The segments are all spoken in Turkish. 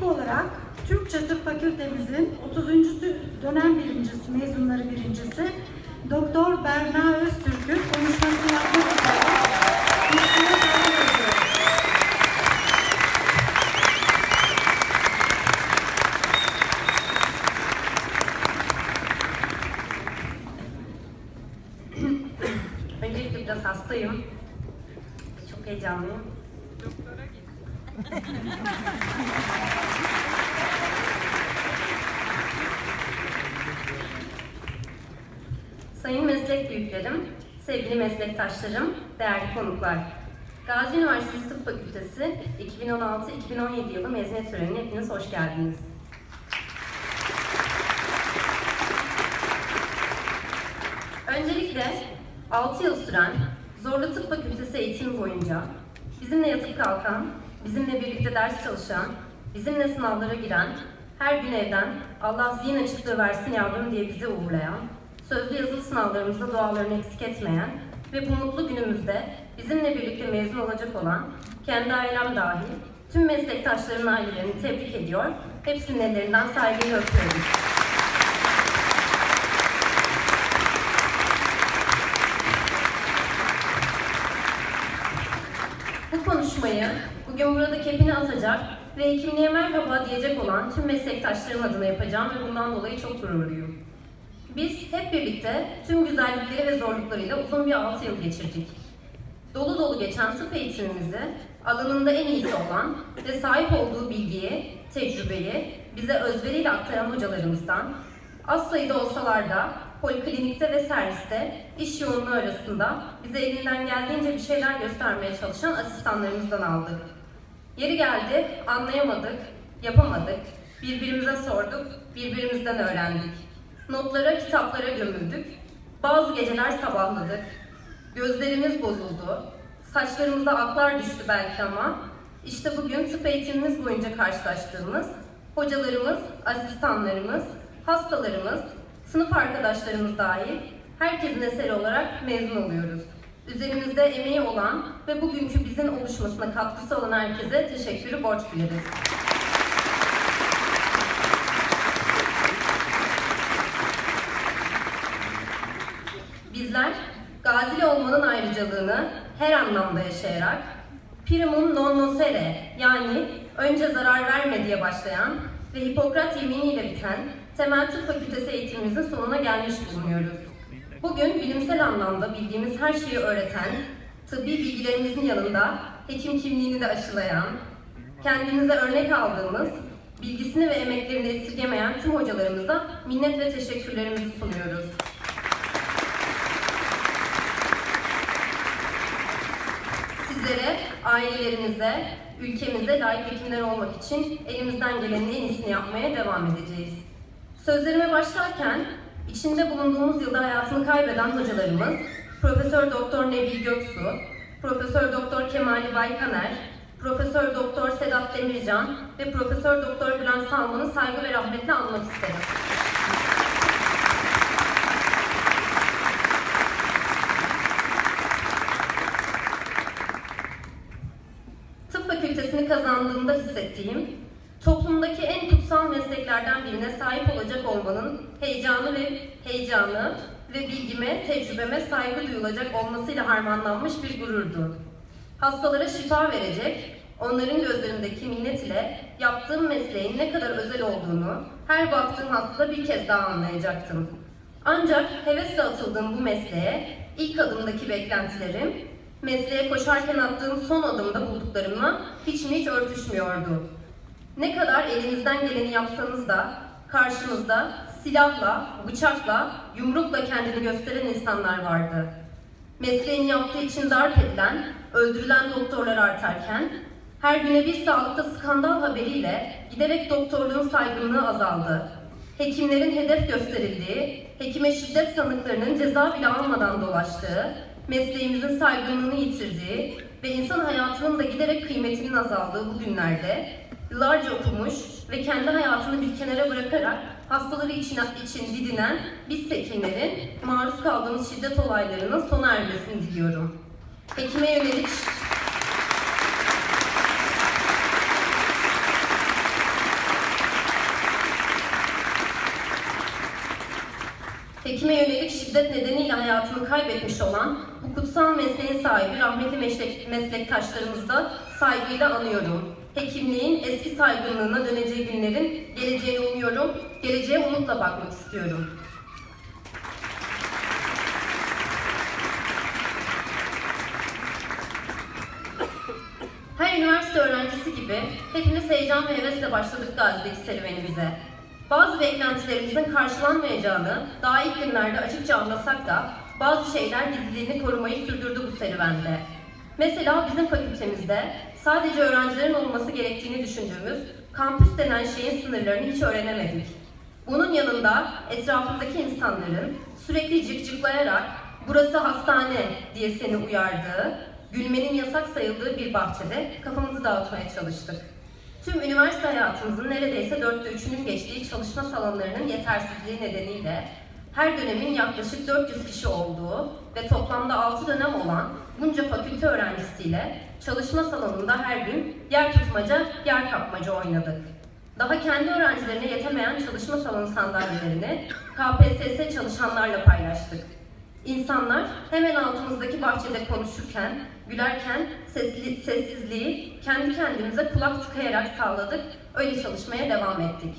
İlk olarak Türkçe Tıp Fakültemizin 30. dönem birincisi, mezunları birincisi Doktor Berna Öztürk'ü konuşmasını yapmak üzere kürsüye davet ediyorum. Öncelikle biraz hastayım. Çok heyecanlıyım. Sayın meslek büyüklerim, sevgili meslektaşlarım, değerli konuklar. Gazi Üniversitesi Tıp Fakültesi 2016-2017 yılı mezuniyet törenine hepiniz hoş geldiniz. Öncelikle 6 yıl süren Zorlu Tıp Fakültesi eğitimi boyunca bizimle yatıp kalkan, bizimle birlikte ders çalışan, bizimle sınavlara giren, her gün evden Allah zihin açıklığı versin yavrum diye bizi uğurlayan, sözlü yazılı sınavlarımızda dualarını eksik etmeyen ve bu mutlu günümüzde bizimle birlikte mezun olacak olan, kendi ailem dahil tüm meslektaşlarımın ailelerini tebrik ediyor, hepsinin ellerinden saygıyla öpüyorum. Bu konuşmayı bugün burada kepini atacak ve hekimliğe merhaba diyecek olan tüm meslektaşlarım adına yapacağım ve bundan dolayı çok gururluyum. Biz hep birlikte tüm güzellikleri ve zorluklarıyla uzun bir 6 yıl geçirdik. Dolu dolu geçen tıp eğitimimizi alanında en iyisi olan ve sahip olduğu bilgiyi, tecrübeyi bize özveriyle aktaran hocalarımızdan, az sayıda olsalar da poliklinikte ve serviste iş yoğunluğu arasında bize elinden geldiğince bir şeyler göstermeye çalışan asistanlarımızdan aldık. Yeri geldi, anlayamadık, yapamadık, birbirimize sorduk, birbirimizden öğrendik. Notlara, kitaplara gömüldük, bazı geceler sabahladık, gözlerimiz bozuldu, saçlarımıza aklar düştü belki ama işte bugün tıp eğitimimiz boyunca karşılaştığımız hocalarımız, asistanlarımız, hastalarımız, sınıf arkadaşlarımız dahil herkesin eseri olarak mezun oluyoruz. Üzerimizde emeği olan ve bugünkü bizin oluşmasına katkısı olan herkese teşekkürü borç biliriz. Bizler Gazili olmanın ayrıcalığını her anlamda yaşayarak primum non nocere yani önce zarar verme diye başlayan ve Hipokrat yeminiyle biten temel tıp fakültesi eğitimimizin sonuna gelmiş bulunuyoruz. Bugün bilimsel anlamda bildiğimiz her şeyi öğreten, tıbbi bilgilerimizin yanında hekim kimliğini de aşılayan, kendimize örnek aldığımız, bilgisini ve emeklerini esirgemeyen tüm hocalarımıza minnet ve teşekkürlerimizi sunuyoruz. Sizlere, ailelerinize, ülkemize layık hekimler olmak için elimizden gelenin en iyisini yapmaya devam edeceğiz. Sözlerime başlarken, içinde bulunduğumuz yılda hayatını kaybeden hocalarımız, Profesör Doktor Nebil Göksu, Profesör Doktor Kemali Baykaner, Profesör Doktor Sedat Demircan ve Profesör Doktor Bülent Salman'ı saygı ve rahmetle anmak isterim. Tıp fakültesini kazandığımda hissettiğim, toplumdaki en kutsal mesleklerden birine sahip olacak olmanın heyecanı ve heyecanı ve bilgime, tecrübeme saygı duyulacak olmasıyla harmanlanmış bir gururdu. Hastalara şifa verecek, onların gözlerindeki minnet ile yaptığım mesleğin ne kadar özel olduğunu her baktığım hastada bir kez daha anlayacaktım. Ancak hevesle atıldığım bu mesleğe ilk adımdaki beklentilerim, mesleğe koşarken attığım son adımda bulduklarımla hiç mi hiç örtüşmüyordu. Ne kadar elinizden geleni yapsanız da karşınızda silahla, bıçakla, yumrukla kendini gösteren insanlar vardı. Mesleğini yaptığı için darp edilen, öldürülen doktorlar artarken, her güne bir sağlıkta skandal haberiyle giderek doktorluğun saygınlığı azaldı. Hekimlerin hedef gösterildiği, hekime şiddet sanıklarının ceza bile almadan dolaştığı, mesleğimizin saygınlığını yitirdiği ve insan hayatının da giderek kıymetinin azaldığı bu günlerde yıllarca okumuş ve kendi hayatını bir kenara bırakarak hastaları için, için didinen biz hekimlerin maruz kaldığımız şiddet olaylarının sona ermesini diliyorum. Hekime yönelik hekime yönelik şiddet nedeniyle hayatını kaybetmiş olan bu kutsal mesleğin sahibi rahmetli meslek, meslektaşlarımızı da saygıyla anıyorum. Hekimliğin eski saygınlığına döneceği günlerin geleceğini umuyorum, geleceğe umutla bakmak istiyorum. Her üniversite öğrencisi gibi hepimiz heyecan ve hevesle başladık Gazi'deki serüvenimize. Bazı beklentilerimizin karşılanmayacağını daha ilk günlerde açıkça anlasak da bazı şeyler gizliliğini korumayı sürdürdü bu serüvende. Mesela bizim fakültemizde sadece öğrencilerin olması gerektiğini düşündüğümüz kampüs denen şeyin sınırlarını hiç öğrenemedik. Bunun yanında etrafındaki insanların sürekli cıkcıklayarak burası hastane diye seni uyardığı, gülmenin yasak sayıldığı bir bahçede kafamızı dağıtmaya çalıştık. Tüm üniversite hayatımızın neredeyse dörtte üçünün geçtiği çalışma salonlarının yetersizliği nedeniyle her dönemin yaklaşık 400 kişi olduğu ve toplamda 6 dönem olan bunca fakülte öğrencisiyle çalışma salonunda her gün yer tutmaca, yer kapmaca oynadık. Daha kendi öğrencilerine yetemeyen çalışma salonu sandalyelerini KPSS çalışanlarla paylaştık. İnsanlar hemen altımızdaki bahçede konuşurken, gülerken sesli, sessizliği kendi kendimize kulak tıkayarak sağladık, öyle çalışmaya devam ettik.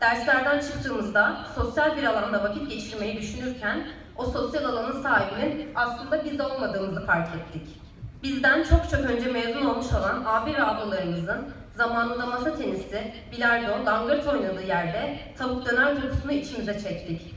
Derslerden çıktığımızda sosyal bir alanda vakit geçirmeyi düşünürken o sosyal alanın sahibinin aslında biz olmadığımızı fark ettik. Bizden çok çok önce mezun olmuş olan abi ve ablalarımızın zamanında masa tenisi, bilardo, langırt oynadığı yerde tavuk döner kokusunu içimize çektik.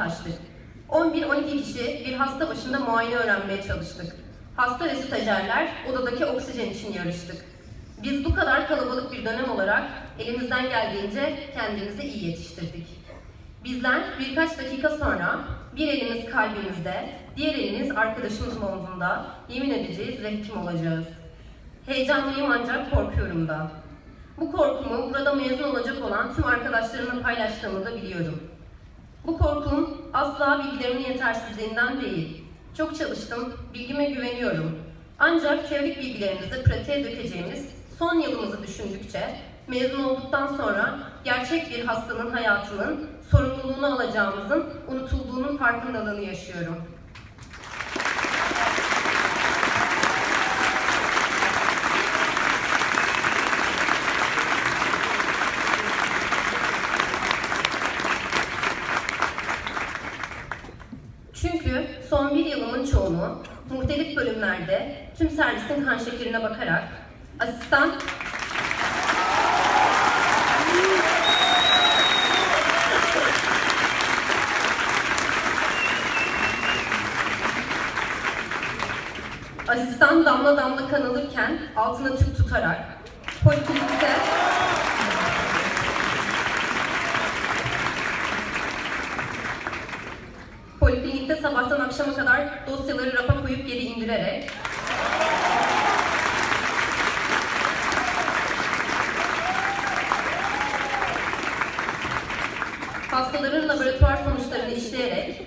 Taştık. 11-12 kişi bir hasta başında muayene öğrenmeye çalıştık. Hasta ve stajyerler odadaki oksijen için yarıştık. Biz bu kadar kalabalık bir dönem olarak elimizden geldiğince kendimizi iyi yetiştirdik. Bizler birkaç dakika sonra bir elimiz kalbimizde, diğer elimiz arkadaşımızın omzunda yemin edeceğiz ve hekim olacağız. Heyecanlıyım ancak korkuyorum da. Bu korkumu burada mezun olacak olan tüm arkadaşlarımla paylaştığımı da biliyorum. Bu korkum asla bilgilerimin yetersizliğinden değil. Çok çalıştım, bilgime güveniyorum. Ancak teorik bilgilerimizi pratiğe dökeceğimiz son yılımızı düşündükçe mezun olduktan sonra gerçek bir hastanın hayatının sorumluluğunu alacağımızın unutulduğunun farkındalığını yaşıyorum. Bölümlerde tüm servisin kan şekerine bakarak asistan Asistan damla damla kan alırken altına tüp tutarak poliklinikte Poliklinikte sabahtan akşama kadar dosyaları rafa koyup geri indirerek hastaların laboratuvar sonuçlarını işleyerek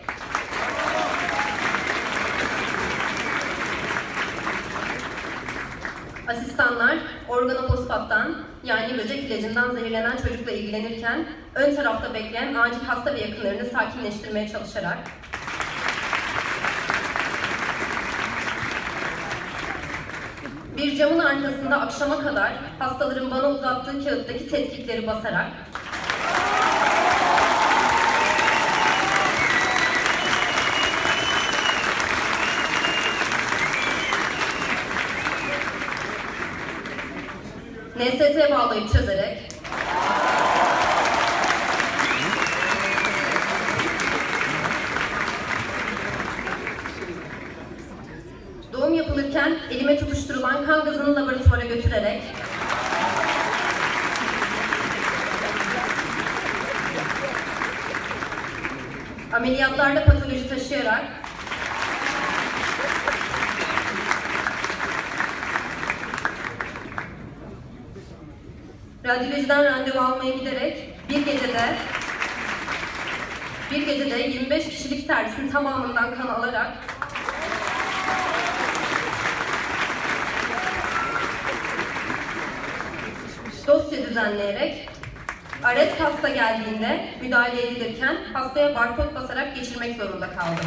Asistanlar organofosfattan yani böcek ilacından zehirlenen çocukla ilgilenirken ön tarafta bekleyen acil hasta ve yakınlarını sakinleştirmeye çalışarak bir camın arkasında akşama kadar hastaların bana uzattığı kağıttaki tetkikleri basarak NST bağlayıp çözerek almaya giderek bir gecede bir gecede 25 kişilik servisin tamamından kan alarak dosya düzenleyerek arrest hasta geldiğinde müdahale edilirken hastaya barkod basarak geçirmek zorunda kaldım.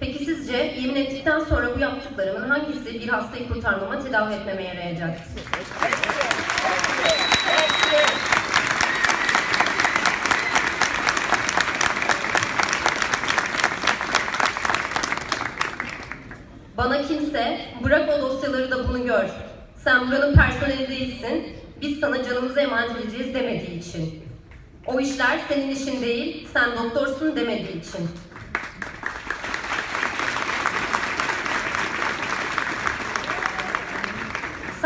Peki sizce yemin ettikten sonra bu hangisi bir hastayı kurtarmama, tedavi etmeme yarayacak? Bana kimse, bırak o dosyaları da bunu gör. Sen buranın personeli değilsin, biz sana canımızı emanet edeceğiz demediği için. O işler senin işin değil, sen doktorsun demediği için.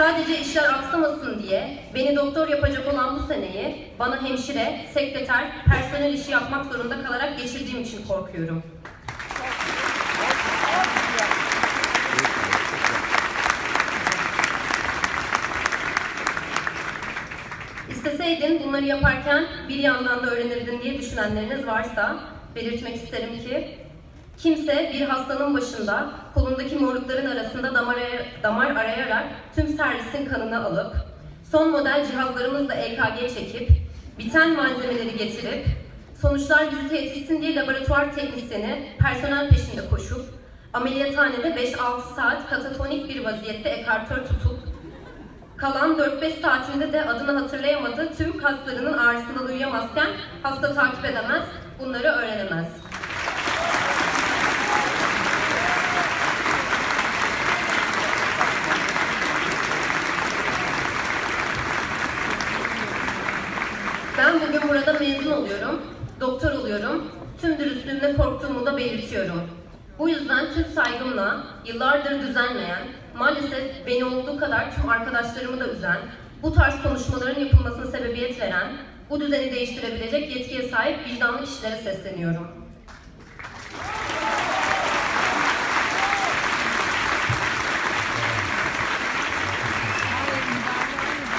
Sadece işler aksamasın diye beni doktor yapacak olan bu seneyi bana hemşire, sekreter, personel işi yapmak zorunda kalarak geçirdiğim için korkuyorum. İsteseydin bunları yaparken bir yandan da öğrenirdin diye düşünenleriniz varsa belirtmek isterim ki kimse bir hastanın başında kolundaki morlukların arasında damar, damar arayarak tüm servisin kanını alıp son model cihazlarımızla EKG çekip biten malzemeleri getirip sonuçlar bizi tehdit etsin diye laboratuvar teknisyeni personel peşinde koşup ameliyathanede 5-6 saat katatonik bir vaziyette ekartör tutup Kalan 4-5 saatinde de adını hatırlayamadığı tüm kaslarının ağrısından uyuyamazken hasta takip edemez, bunları öğrenemez. Ben bugün burada mezun oluyorum, doktor oluyorum, tüm dürüstlüğümle korktuğumu da belirtiyorum. Bu yüzden tüm saygımla yıllardır düzenleyen, maalesef beni olduğu kadar tüm arkadaşlarımı da üzen, bu tarz konuşmaların yapılmasına sebebiyet veren, bu düzeni değiştirebilecek yetkiye sahip vicdanlı kişilere sesleniyorum.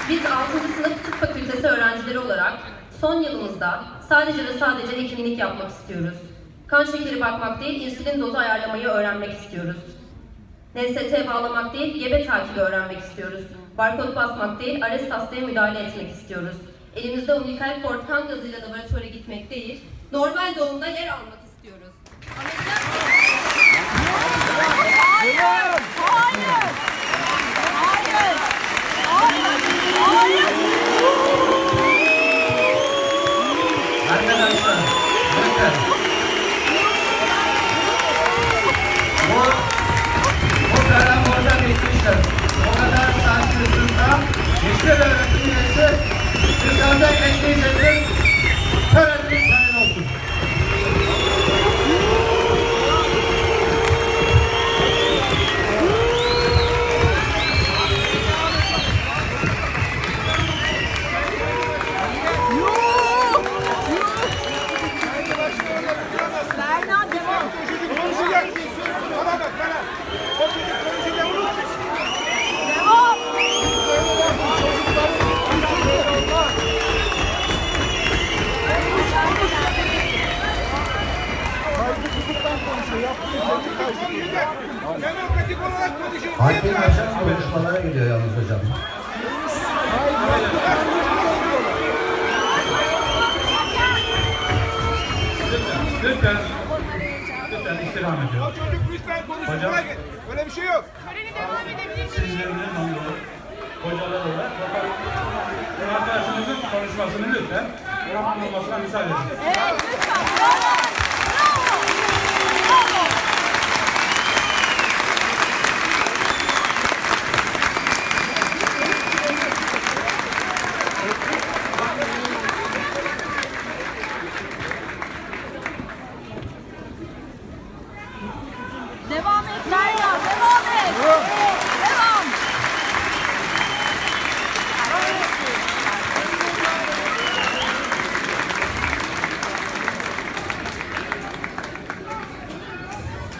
Biz 6. sınıf tıp fakültesi öğrencileri olarak son yılımızda sadece ve sadece hekimlik yapmak istiyoruz. Kan şekeri bakmak değil, insülin dozu ayarlamayı öğrenmek istiyoruz. NST bağlamak değil, gebe takibi öğrenmek istiyoruz. Barkod basmak değil, arrest hastaya müdahale etmek istiyoruz. Elimizde umbilical cord kan gazıyla laboratuvara gitmek değil, normal doğumda yer almak istiyoruz. Ameliyat Arkadaşlar, Şey yok. Sizlerin onları hocalar olarak fakat bu arkadaşımızın konuşmasını lütfen tamamlamasına müsaade edin. Evet lütfen. Bravo. Bravo. Devam et Berna. Devam et. Devam.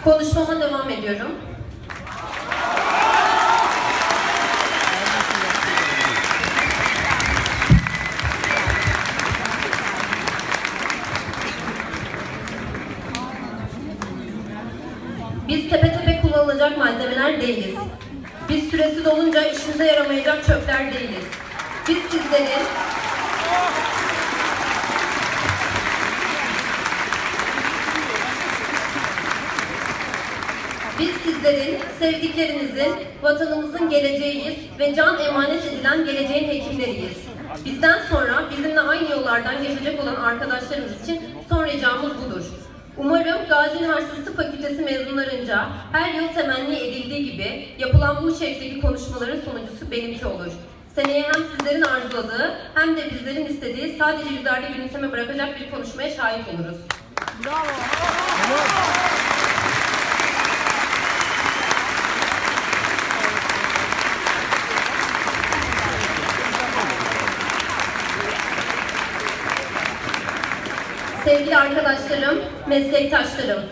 Konuşmama devam ediyorum. Biz tepe tepe kullanılacak malzemeler değiliz. Biz süresi dolunca işinize yaramayacak çöpler değiliz. Biz sizlerin Biz sizlerin, sevdiklerinizin, vatanımızın geleceğiyiz ve can emanet edilen geleceğin hekimleriyiz. Bizden sonra bizimle aynı yollardan geçecek olan arkadaşlarımız için son ricamız budur. Umarım Gazi Üniversitesi Tıp Fakültesi mezunlarınca her yıl temenni edildiği gibi yapılan bu içerikteki konuşmaların sonuncusu benimki olur. Seneye hem sizlerin arzuladığı hem de bizlerin istediği sadece yüzlerde gülümseme bırakacak bir konuşmaya şahit oluruz. Sevgili arkadaşlarım, meslektaşlarım,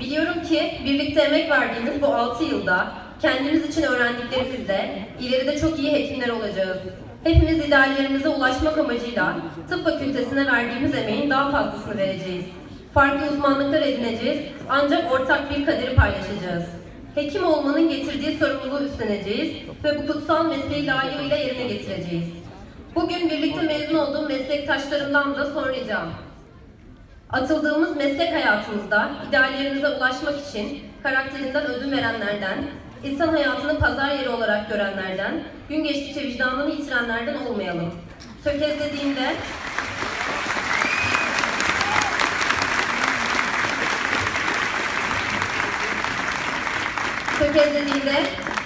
biliyorum ki birlikte emek verdiğimiz bu 6 yılda kendimiz için öğrendiklerimizle ileride çok iyi hekimler olacağız. Hepimiz ideallerimize ulaşmak amacıyla tıp fakültesine verdiğimiz emeğin daha fazlasını vereceğiz. Farklı uzmanlıklar edineceğiz ancak ortak bir kaderi paylaşacağız. Hekim olmanın getirdiği sorumluluğu üstleneceğiz ve bu kutsal mesleği layığıyla yerine getireceğiz. Bugün birlikte mezun olduğum meslektaşlarımdan da son ricam. Atıldığımız meslek hayatımızda ideallerimize ulaşmak için karakterinden ödün verenlerden, insan hayatını pazar yeri olarak görenlerden, gün geçtikçe vicdanını yitirenlerden olmayalım. Tökezlediğinde tökezlediğinde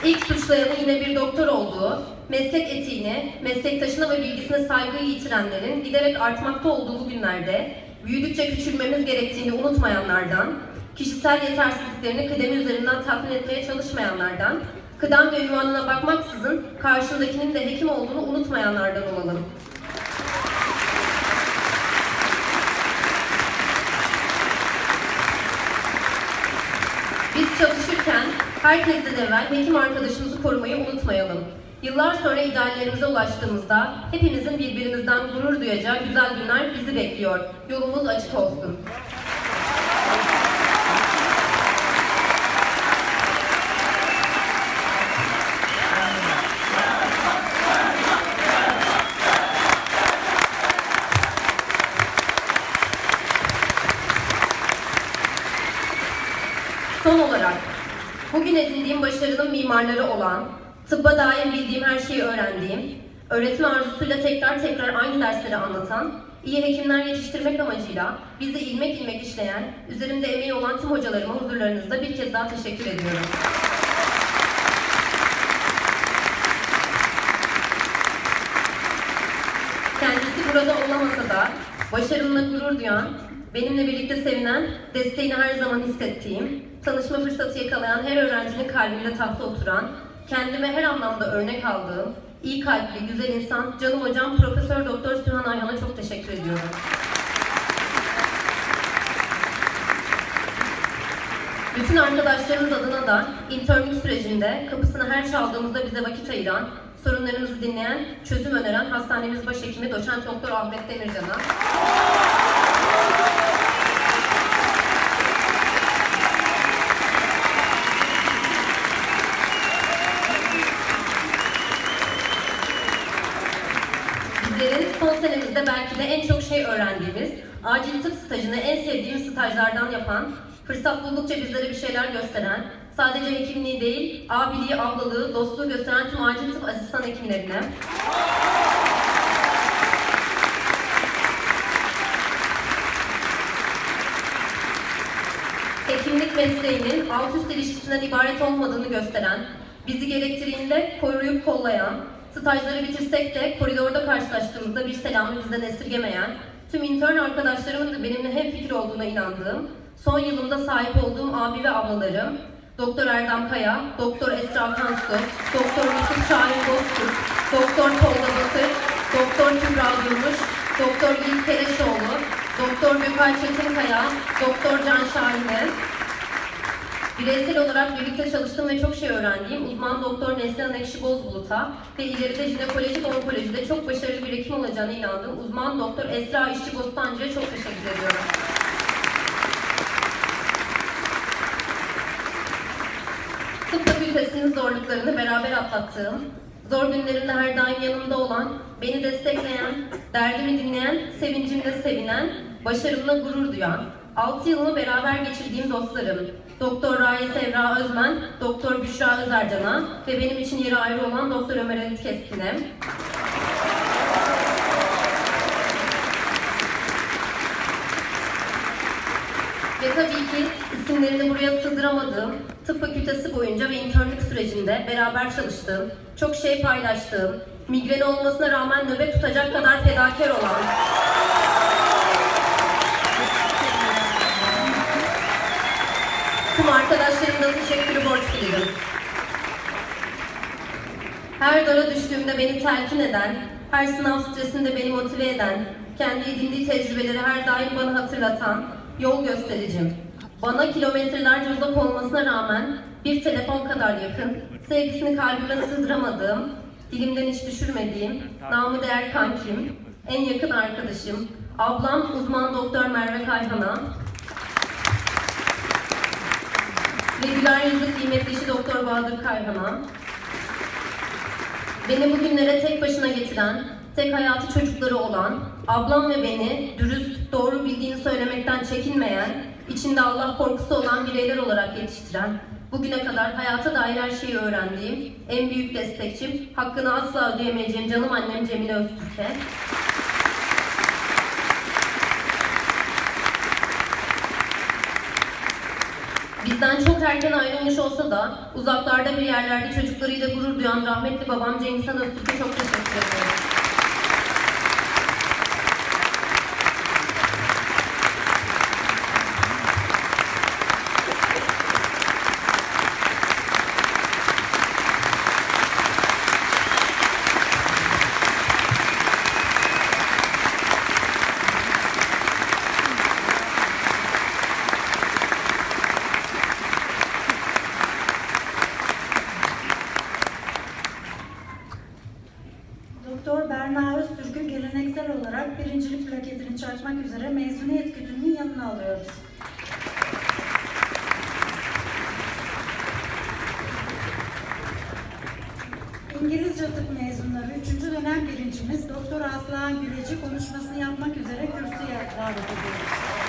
ilk suçlayanın yine bir doktor olduğu, meslek etiğini, meslektaşına ve bilgisine saygıyı yitirenlerin giderek artmakta olduğu bu günlerde büyüdükçe küçülmemiz gerektiğini unutmayanlardan, kişisel yetersizliklerini kıdemi üzerinden tatmin etmeye çalışmayanlardan, kıdem ve ünvanına bakmaksızın karşındakinin de hekim olduğunu unutmayanlardan olalım. Biz çalışırken herkesten evvel hekim arkadaşımızı korumayı unutmayalım. Yıllar sonra ideallerimize ulaştığımızda hepimizin birbirimizden gurur duyacağı güzel günler bizi bekliyor. Yolumuz açık olsun. Son olarak, bugün edindiğim başarının mimarları olan, tıbba dair bildiğim her şeyi öğrendiğim, öğretme arzusuyla tekrar tekrar aynı dersleri anlatan, iyi hekimler yetiştirmek amacıyla bizi ilmek ilmek işleyen, üzerimde emeği olan tüm hocalarıma huzurlarınızda bir kez daha teşekkür ediyorum. Kendisi burada olamasa da başarımla gurur duyan, benimle birlikte sevinen, desteğini her zaman hissettiğim, tanışma fırsatı yakalayan her öğrencinin kalbinde tahta oturan, kendime her anlamda örnek aldığım, iyi kalpli, güzel insan, canım hocam Profesör Doktor Sühan Ayhan'a çok teşekkür ediyorum. Bütün arkadaşlarımız adına da internlük sürecinde kapısını her çaldığımızda bize vakit ayıran, sorunlarımızı dinleyen, çözüm öneren hastanemiz başhekimi doçent doktor Ahmet Demircan'a, acil tıp stajını en sevdiğimiz stajlardan yapan, fırsat buldukça bizlere bir şeyler gösteren, sadece hekimliği değil, abiliği, ablalığı, dostluğu gösteren tüm acil tıp asistan hekimlerine, hekimlik mesleğinin alt üst ilişkisinden ibaret olmadığını gösteren, bizi gerektiğinde koruyup kollayan, stajları bitirsek de koridorda karşılaştığımızda bir selamı bizden esirgemeyen, tüm intern arkadaşlarımın da benimle hem fikir olduğuna inandığım, son yılımda sahip olduğum abi ve ablalarım, Doktor Erdem Kaya, Doktor Esra Kansu, Doktor Yusuf Şahin Bozkurt, Doktor Tolga Batır, Doktor Kübra Durmuş, Doktor Yiğit Kereşoğlu, Doktor Gökay Çetinkaya, Doktor Can Şahin'e, Bireysel olarak birlikte çalıştığım ve çok şey öğrendiğim uzman doktor Neslihan Ekşi Bozbulut'a ve ileride jinekolojik onkolojide çok başarılı bir hekim olacağına inandığım uzman doktor Esra İşçi Bostancı'ya çok teşekkür ediyorum. Tıp fakültesinin zorluklarını beraber atlattığım, zor günlerimde her daim yanımda olan, beni destekleyen, derdimi dinleyen, sevincimde sevinen, başarımla gurur duyan, 6 yılımı beraber geçirdiğim dostlarım, Doktor Raye Sevra Özmen, Doktor Büşra Özercan'a ve benim için yeri ayrı olan Doktor Ömer Halit Keskin'e, Ve tabii ki isimlerini buraya sığdıramadığım, tıp fakültesi boyunca ve internlük sürecinde beraber çalıştığım, çok şey paylaştığım, migreni olmasına rağmen nöbet tutacak kadar fedakar olan, tüm arkadaşlarımda teşekkürü borç bilirim. Her dara düştüğümde beni telkin eden, her sınav stresinde beni motive eden, kendi edindiği tecrübeleri her daim bana hatırlatan, yol göstericim. Bana kilometrelerce uzak olmasına rağmen bir telefon kadar yakın, sevgisini kalbime sığdıramadığım, dilimden hiç düşürmediğim, namı değer kankim, en yakın arkadaşım, ablam uzman doktor Merve Kayhan'a, ve güler yüzlü kıymetli eşi Doktor Bahadır Kayhan'a, Beni bugünlere tek başına getiren, tek hayatı çocukları olan, ablam ve beni dürüst, doğru bildiğini söylemekten çekinmeyen, içinde Allah korkusu olan bireyler olarak yetiştiren, bugüne kadar hayata dair her şeyi öğrendiğim, en büyük destekçim, hakkını asla ödeyemeyeceğim canım annem Cemile Öztürk'e, Bizden çok erken ayrılmış olsa da uzaklarda bir yerlerde çocuklarıyla gurur duyan rahmetli babam Cengizhan Öztürk'e çok teşekkür ederim. Doktor Berna Öztürk'ü geleneksel olarak birincilik plaketini çakmak üzere mezuniyet kütüğünün yanına alıyoruz. İngilizce tıp mezunları 3. dönem birincimiz Doktor Aslıhan Güleci konuşmasını yapmak üzere kürsüye davet ediyoruz.